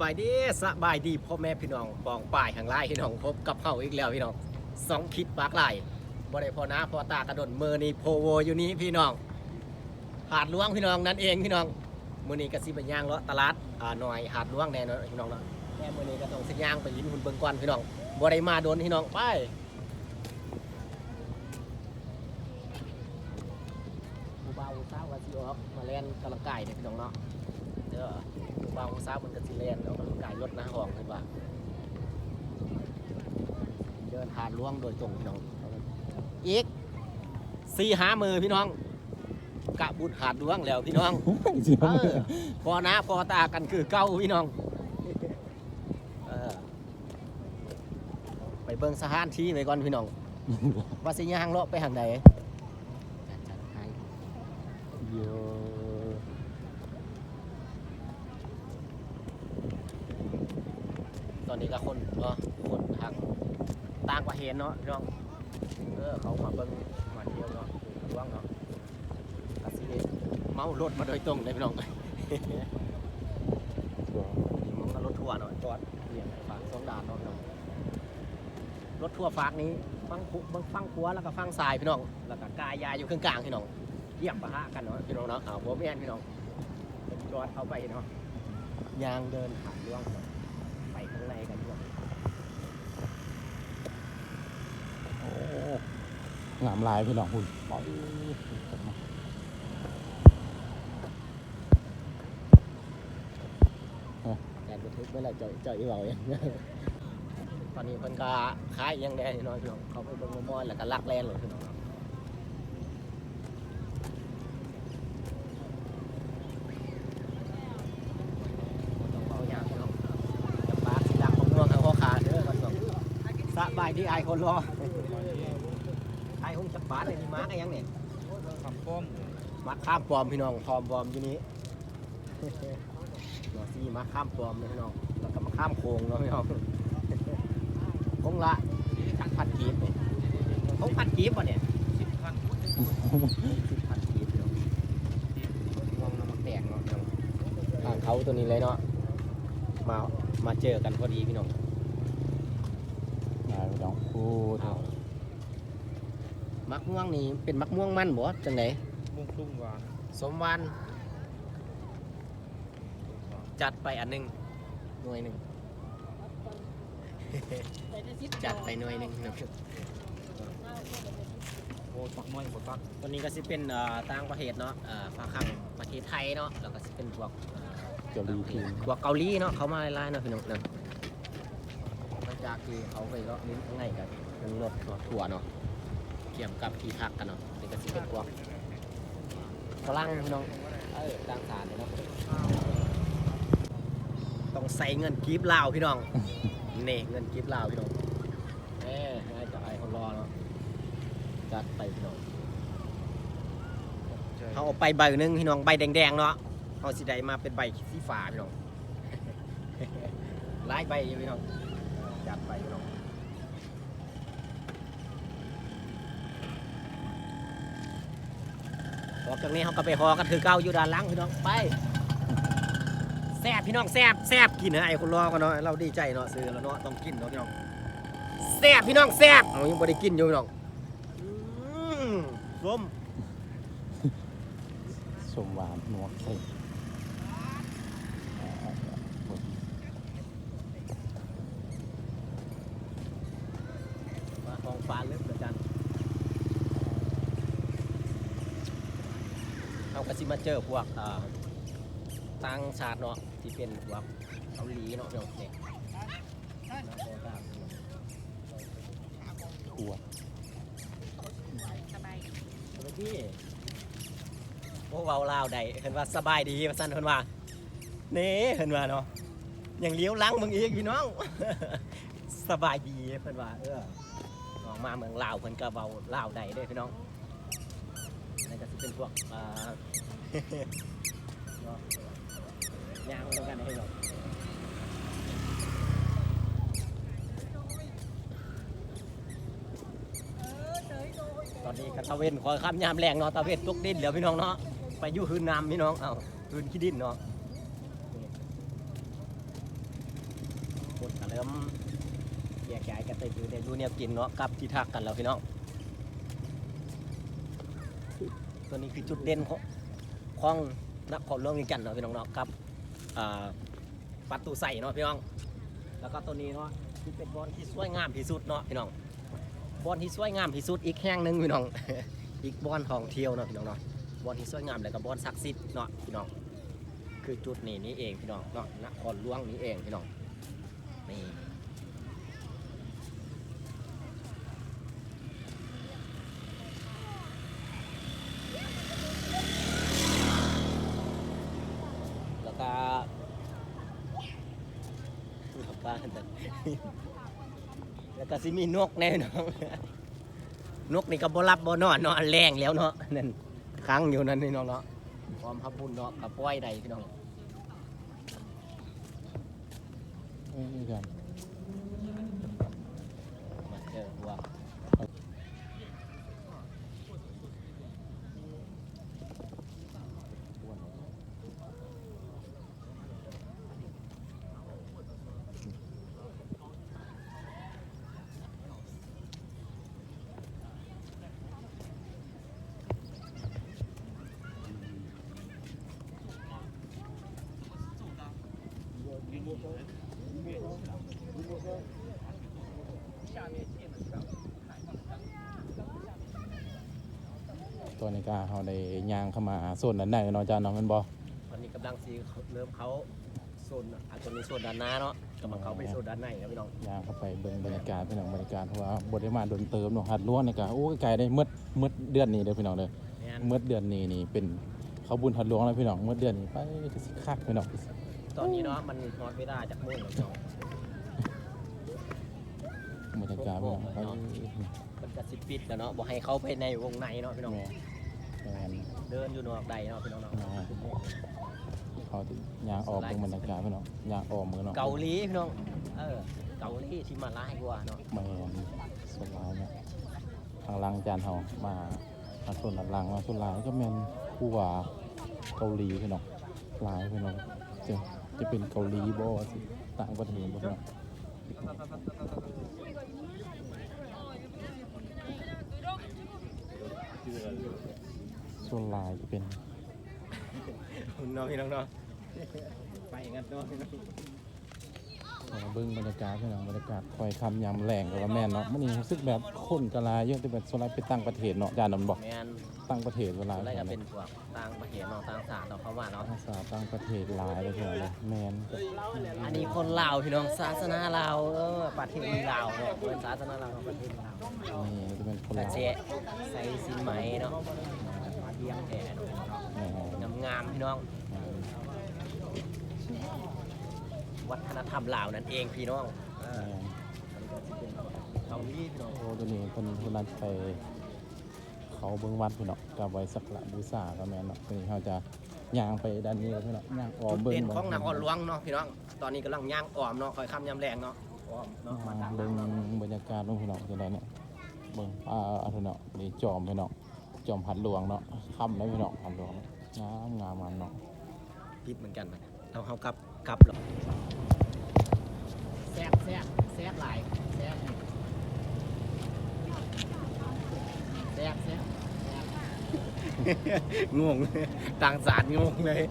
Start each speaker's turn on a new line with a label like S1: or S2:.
S1: บายดีสบายดีพ่อแม่พี่น้องปองป่ายทางไล่พี่น้องพบกับเฮาอีกแล้วพี่น้องสองคลิปปากไหลบ่ได้พอนะพอตากระดนมือนี่โพโวอยู่นี้พี่น้องหาดหลวงพี่น้องนั่นเองพี่น้องมื้อนี้ก็สิไปย่างเลาะตลาดอ่าหน่อยหาดหลวงแน่นอนพี่น้องเนาะแค่มื้อนี้ก็ต้องสิย่างไปลิ้นหุ่นเบิ่งก่อนพี่น้องบ่ได้มาโดนพี่น้องไปผู้บ่าวผู้ สาวว่าสิออกมาเล่นกำลังกายเด้อพี่น้องเนาะเด้อบางสาวมันก็สิเล่นแล้วมันกายรถหน้าห้องเห็นป่ะเดินหาดล่วงโดยตรงพี่น้องอีกสี่หามือพี่น้องกะบุญหาดล่วงแล้วพี่น้อง
S2: เสีย
S1: เอ
S2: มือ
S1: อพอหน้าพอตากันคือเก้าพี่น้องเออไปเบิ่งสถานที่ไปก่อนพี่น้องว่าสิย่างเลาะไปทางไหนจัดจัดให้
S2: เย
S1: ตอนนี้ก็คนเนาะคนทางต่างประเทศเนาะพี่น้องเออเขามาเบิ่งมาเที่ยวเนาะร่วงเนาะกสิได้เมารถมาโดยตรงเลยพี่น้องมันรถทัวร์เนาะจอดเรียงฝากสองด่านเนาะพี่น้องรถทัวร์ฝากนี้ฟังคุบังฟังขัวแล้วก็ฟังสายพี่น้อง แล้วก็กายยาอยู่ข้างกลางพี่น้อง เยี่ยมปะทะกันเนาะพี่น้องเนาะเอาหัวแม่นพี่น้องเป็นจอดเอาไปเนาะยางเดินผ่านร่วงเนาะไปข้างในกันพี่น้อง
S2: โอ้งามลายพี่น้องคุณปล่อย
S1: แกนบันทึกเมื่อไหรจ่อยจ่อยอีเบาอย่างตอนนี้เพิ่นก็ขายอยังแดงน้อยพี่น้องเขาไปเบิ่งมอมอยแล้วก็ลักแลนเลยพี่น้องต้องเอาอย่างพี่น้องจะปากสิดังของม่วงทางข้อขาเด้อกันสองสบาย ดีไอายคนรอไอายคงจะปาดเลยนี่มาร์กยังเนี่ย
S3: คำป้อม
S1: มาข้ามปลอมพี่น้องพร้อมปลอมอยู่นี้เนาะที่มาข้ามปลอมเลยพี่น้องแล้วก็มาข้ามโค้งเนาะพี่น้องคงละทักพันกีบเนี่ยคงพันกีบป่ะเนี่ย
S3: สิบพัน
S1: สิบพันกีบเนาะมองน้ำมันแตกเนาะทางเขาตัวนี้เลยเนาะมามาเจอกันพอดีพี่น้อง
S2: ลาย พี่น้องพูด
S1: เอามักม่วงนี่เป็นมักม่วงมันบ่จังไหน
S3: มุ่งตุ้งหวาน
S1: สมวันจัดไปอันหนึงหน่วยหนึ่งจัดไปหน่วยหนึ่งพี่น้อง
S3: โอ้ปักไม้หมดปัก
S1: ตัวนี้ก็สิเป็นเอ่อต่างประเทศเนาะเอ่อฝาคังประเทศไทยเนาะแล้วก็สิเป็นพวกเอ่อ
S2: เกาหลีทีม
S1: พวกเกาหลีเนาะเขามาไล่ๆเนาะพี่น้องเนาะหลัง จากที่เขาไปเลาะลิ้นข้างในกันเป็นรถรถทัวเนาะเกี่ยมกับที่พักกันเนาะนี่ก็สิเป็นพวกฝรั่งพี่น้องเออต่างชาติเนาะต้องใส่เงินกีบลาวพี่น้องนี่เงินกีบลาวพี่น้องเอ้ให้จ่ายคนรอเนาะจัดไปพี่น้องเขาเอาไปใบหนึ่งพี่น้องใบแดงๆเนาะเขาสิไดมาเป็นใบสีฟ้าพี่น้องหลายใบอยู่พี่น้อง จัดไปพี่น้องออกจากนี้เขาก็ไปหอกันคือเก้าอยู่ด้านหลังพี่น้องไปแซ่บพี่น้องแซ่บแซ่บกินนะไอ้คนรอกันเนาะเราดีใจเนาะซื้อแล้วเนาะต้องกินเนาะพี่น้องแซ่บพี่น้องแซ่บเอายังไม่ได้กินอยู่พี่น้องอืมส้ม
S2: สมหวานนัวใส่
S1: มาของฟ้าลึกเหมือนกัน เอากระซิมาเจอพวกอ่าต่างชาติเนาะที่เป็นพวกเกาหลีเนาะเดี๋ยวเนี่ย
S2: ถั่ว
S1: สบายดีโอ้เว้าลาวใดเห็นว่าสบายดีว่าซั่นเพิ่นว่าเน่เห็นว่าเนาะอย่างเลี้ยวหลังมึงอีกพี่น้องสบายดีเพิ่นว่าเออออกมาเมืองลาวเพิ่นก็เว้าลาวใดเด้อพี่น้อง นั่นก็สิเป็นพวกอ่าย่างต้องกันให้เนาตอนนี้กตะเวนขอข้ามยามแรงเนาะตะเวนตกดินเดี๋ยวพี่น้องเนาะไปยู่หืนน้ำพี่น้องเอาหืนขี้ดินเนาะคนกระเริ่มแยกย้ายกันไปอยู่ในดูเนี่ยกินเนาะกลับที่ทักกันแล้วพี่น้อง ตัวนี้คือจุดเด่นของของนครหลวงเวียงจันทน์เนาะพี่น้องเนาะครับประตูใส่เนาะพี่น้อง แล้วก็ตัวนี้เนาะที่เป็นบอลที่สวยงามที่สุดเนาะพี่น้องบอลที่สวยงามที่สุดอีกแห่งหนึ่งพี่น้อง อีกบอลท่องเที่ยวเนาะพี่น้องเนาะบอลที่สวยงามแล้วก็บอลศักดิ์สิทธิ์เนาะพี่น้อง คือจุดนี้นี่เองพี่น้องเนาะนครหลวงนี้เองพี่น้องนี่แล้วก็แล้วก็ แล้วก็สิมีนกแน่น้องนกนี่ก็บ่รับบ่นอนเนาะแรงแล้วเนาะนั่นค้างอยู่นั่นนี่น้องเนาะพร้อมพับบุญเนาะกับป้อยใดพี่น้อง
S2: อ้ยนี่กัน
S1: มาเจอวัว
S2: ตัวนี้ก็เขาได้ย่างเข้ามาโซนด้านในเนาะจ้าน้องแมันบ่
S1: ตอนนี้กำลังสีเริ่มเขาโซนอาจจะมีโซนด้านหน้าเนาะกำลังเขาไปโซนด้านในครับพี่น้อง
S2: ย่างเข้าไปเบิ่งบรรยากาศพี่น้องบรรยากาศเพราะว่าบ่ได้มาโดนเติมเนาะหัดล้วนนี่ก็โอ้ยไกลได้หมืดหมืดเดือนนี้เด้อพี่น้องเด้อ
S1: แม่น
S2: หมืดเดือนนี้นี่เป็นเขาบุญหัดหลวงแล้วพี่น้องหมืดเดือนนี้ไปสิคักพี่น้อง
S1: ตอนนี้เนาะมันฮอตไม่ได้จากมุ่งแล้วพี่น้อง
S2: บรรยากาศพี่น้องไป
S1: มันจะสิปิดแล้วเนาะบอกให้เขาไปในวงในเนาะพี่น้อง
S2: แม่แม่น
S1: เดินอยู่นอกใดเนาะพี่น้องเนาะ
S2: เขาที่ย่างออกเบิ่งบรรยากาศพี่น้องย่างออกมือเนาะ
S1: เกาหลีพี่น้องเออเกาหลีที่มาล่ายกว่าเนาะ
S2: แม่นสวนหลายเนี่ยทางหลังจานเฮามามาส่วนด้านหลังมาส่วนหลายก็แม่นคู่ว่าเกาหลีพี่น้องหลายพี่น้องจะจะเป็นเกาหลีบ่สิต่างประเทศบ่พี่น้อง ส่วนหลายจะเป็น
S1: เนาะพี่น้องเนาะไปกันเนาะพี่น้อง
S2: เราเบิ้งบรรยากาศพี่น้องบรรยากาศคอยคำยำแรงกับว่าแม่นเนาะมันนี่รู้สึกแบบคนกะลาเยอะแต่แบบส่วนหลายไปต่างประเทศเนาะจานนนบอก
S1: แมน
S2: ต่างประเทศเวลา
S1: อะไรก็เป็นพวกต่างประเทศเนาะต่างชาติเนาะเขาว่าเนาะ
S2: ภาษาต่างประเทศหลายเลยพี่น้องเลยแมน
S1: อันนี้คนลาวพี่น้องศาสนาลาวเออประเทศลาวเนาะเป็นศาสนาลาวเนาะประเทศลาว
S2: นี่จะเป็นคน
S1: กระ
S2: ลาว
S1: เจใส่สินไหมเนาะมาเดียงแท้เนาะ
S2: แม่น
S1: งามๆ พี่น้อง วัฒนธรรมลาวนั่นเองพี่น้องเออ
S2: แม่น
S1: เกาหลีพี่น้อง
S2: โอ้ตัวนี้คนคนนั้นไปเขาเบิ้งวัดพี่น้องกับไว้สักการะบูชาก็แม่นเนาะตัวนี้เขาจะย่างไปด้านนี้แล้วพี่น้องย่างออ
S1: จุ
S2: ม
S1: ด
S2: เบิ้ง
S1: เด่น
S2: บ่
S1: ของนครหลวงเนาะพี่น้อง ตอนนี้กำลังย่างอ้อมเนาะคอยคำยำแรงเนาะอ้อมเนาะมาทาง
S2: เบิ้งบรรยากาศลงพี่น้องจะได้เนี่ยเบิ้งอ่าอ่าพี่น้องนี่จอมพี่น้องจอมผัดหลวงเนาะคำแล้วพี่น้องผัดหลวง งามงามงามเนาะ
S1: พิษเหมือนกันนะเราเขากลับกลับหรอแซ่บแซ่บแซ่บหลายแซ่บแซ่บแซ่บแซ่บงงเลยต่างสารงงเลย